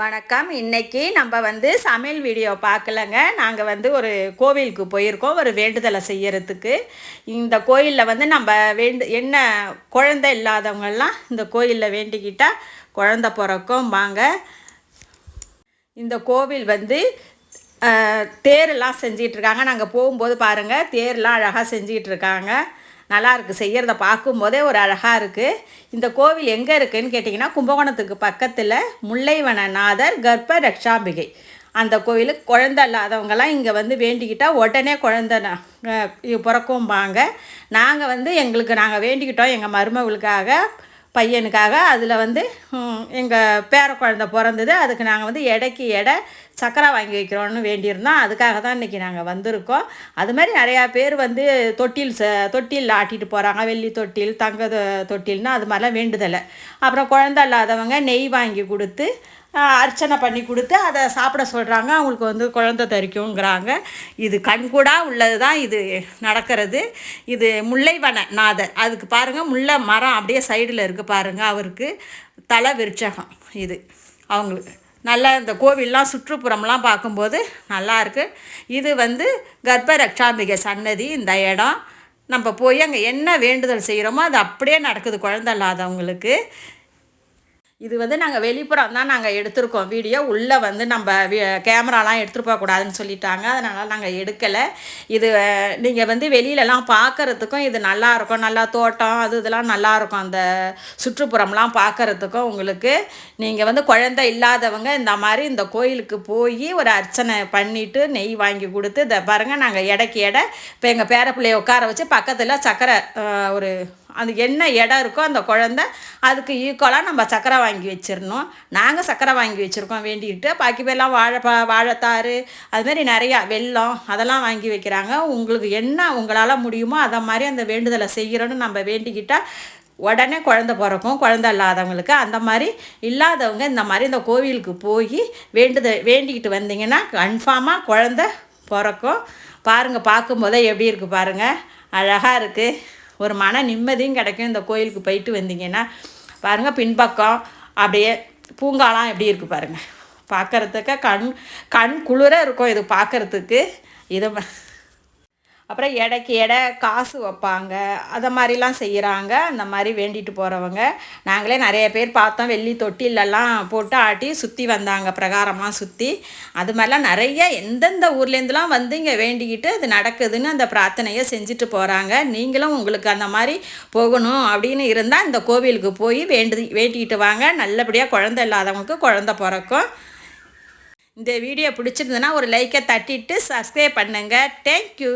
வணக்கம். இன்னைக்கு நம்ம வந்து சமையல் வீடியோ பார்க்கலங்க. நாங்கள் வந்து ஒரு கோவிலுக்கு போயிருக்கோம். ஒரு வேண்டுதலை செய்யறதுக்கு. இந்த கோயிலில் வந்து நம்ம வேண்டு என்ன குழந்தை இல்லாதவங்கெல்லாம் இந்த கோயிலில் வேண்டிக்கிட்டால் குழந்த பிறக்கும். வாங்க. இந்த கோவில் வந்து தேரெல்லாம் செஞ்சிகிட்ருக்காங்க நாங்கள் போகும்போது பாருங்கள் தேர்லாம் அழகாக செஞ்சிகிட்ருக்காங்க இருக்காங்க நல்லா இருக்குது செய்கிறத பார்க்கும்போதே ஒரு அழகாக இருக்குது இந்த கோவில் எங்கே இருக்குதுன்னு கேட்டிங்கன்னா கும்பகோணத்துக்கு பக்கத்தில் முல்லைவனநாதர் கர்ப்ப ரக்ஷாம்பிகை. அந்த கோவிலுக்கு குழந்த இல்லாதவங்கெல்லாம் இங்கே வந்து வேண்டிக்கிட்டால் உடனே குழந்த பிறக்கும்பாங்க. நாங்கள் வந்து எங்களுக்கு நாங்கள் வேண்டிக்கிட்டோம் எங்கள் மருமகளுக்காக. பையனுக்காக அதில் வந்து எங்கள் பேர குழந்த பிறந்தது. அதுக்கு நாங்கள் வந்து எடைக்கு எடை சக்கரை வாங்கி வைக்கிறோன்னு வேண்டியிருந்தோம். அதுக்காக தான் இன்றைக்கி நாங்கள் வந்திருக்கோம். அது மாதிரி நிறையா பேர் வந்து தொட்டில் ச தொட்டில் ஆட்டிட்டு போகிறாங்க வெள்ளி தொட்டில் தங்க தொட்டில்னா அது மாதிரிலாம் வேண்டுதலை. அப்புறம் குழந்த இல்லாதவங்க நெய் வாங்கி கொடுத்து அர்ச்சனை பண்ணி கொடுத்து அதை சாப்பிட சொல்கிறாங்க அவங்களுக்கு வந்து குழந்தை தரிக்குங்கிறாங்க இது கண்கூடாக உள்ளது தான் இது நடக்கிறது. இது முல்லைவன நாதர். அதுக்கு பாருங்கள் முல்லை மரம் அப்படியே சைடில் இருக்குது பாருங்கள் அவருக்கு தலை விருட்சகம் இது. அவங்களுக்கு நல்லா இந்த கோவில்லாம் சுற்றுப்புறம்லாம் பார்க்கும்போது நல்லாயிருக்கு இது வந்து கர்ப்ப ரக்ஷாம்பிகை சன்னதி இந்த இடம். நம்ம போய் அங்கே என்ன வேண்டுதல் செய்கிறோமோ அது அப்படியே நடக்குது குழந்தை இல்லாதவங்களுக்கு. இது வந்து நாங்கள் வெளிப்புறம் தான் நாங்கள் எடுத்திருக்கோம். வீடியோ உள்ளே வந்து நம்ம கேமராலாம் எடுத்துகிட்டு போகக்கூடாதுன்னு சொல்லிட்டாங்க. அதனால் நாங்கள் எடுக்கலை. இது நீங்கள் வந்து வெளியிலலாம் பார்க்குறதுக்கும் இது நல்லாயிருக்கும் நல்லா தோட்டம் அது இதெல்லாம் நல்லா இருக்கும். அந்த சுற்றுப்புறம்லாம் பார்க்கறதுக்கும் உங்களுக்கு. நீங்கள் வந்து குழந்தை இல்லாதவங்க இந்த மாதிரி இந்த கோயிலுக்கு போய் ஒரு அர்ச்சனை பண்ணிவிட்டு நெய் வாங்கி கொடுத்து இதை பாருங்கள் நாங்கள் இடைக்கு எடை. இப்போ எங்கள் பேர பிள்ளைய உட்கார வச்சு பக்கத்தில் சக்கரை ஒரு அது என்ன இடம் இருக்கோ அந்த குழந்த அதுக்கு ஈக்குவலாக நம்ம சக்கரை வாங்கி வச்சிடணும். நாங்கள் சக்கரை வாங்கி வச்சுருக்கோம் வேண்டிக்கிட்டு பாக்கி பேர்லாம் வாழைப்பா வாழைத்தாறு அதுமாரி நிறையா வெல்லம் அதெல்லாம் வாங்கி வைக்கிறாங்க. உங்களுக்கு என்ன உங்களால் முடியுமோ அதை மாதிரி அந்த வேண்டுதலை செய்கிறோன்னு நம்ம வேண்டிக்கிட்டால் உடனே குழந்த பிறக்கும். குழந்த இல்லாதவங்களுக்கு அந்த மாதிரி இல்லாதவங்க இந்த மாதிரி இந்த கோவிலுக்கு போய் வேண்டுத வேண்டிக்கிட்டு வந்தீங்கன்னா கன்ஃபார்மாக குழந்த பிறக்கும். பாருங்கள் பார்க்கும்போதே எப்படி இருக்குது பாருங்கள் அழகாக இருக்குது ஒரு மன நிம்மதியும் கிடைக்கும் இந்த கோயிலுக்கு போயிட்டு வந்தீங்கன்னா. பாருங்கள் பின்பக்கம் அப்படியே பூங்காலாம் எப்படி இருக்குது பாருங்கள் பார்க்குறதுக்கு கண் கண் குளிர இருக்கும் இது பார்க்கறதுக்கு. இதை அப்புறம் எடைக்கு எடை காசு வைப்பாங்க. அதை மாதிரிலாம் செய்கிறாங்க அந்த மாதிரி வேண்டிட்டு போகிறவங்க நாங்களே நிறைய பேர் பார்த்தோம். வெள்ளி தொட்டிலெல்லாம் போட்டு ஆட்டி சுற்றி வந்தாங்க. பிரகாரமாக சுற்றி அது மாதிரிலாம் நிறைய எந்தெந்த ஊர்லேருந்துலாம் வந்து இங்கே வேண்டிக்கிட்டு அது நடக்குதுன்னு அந்த பிரார்த்தனையை செஞ்சுட்டு போகிறாங்க நீங்களும் உங்களுக்கு அந்த மாதிரி போகணும் அப்படின்னு இருந்தால் இந்த கோவிலுக்கு போய் வேண்டு வேண்டிக்கிட்டு வாங்க. நல்லபடியாக குழந்தை இல்லாதவங்களுக்கு குழந்த பிறக்கும். இந்த வீடியோ பிடிச்சிருந்ததுன்னா ஒரு லைக்கை தட்டிட்டு சப்ஸ்கிரைப் பண்ணுங்கள் தேங்க்யூ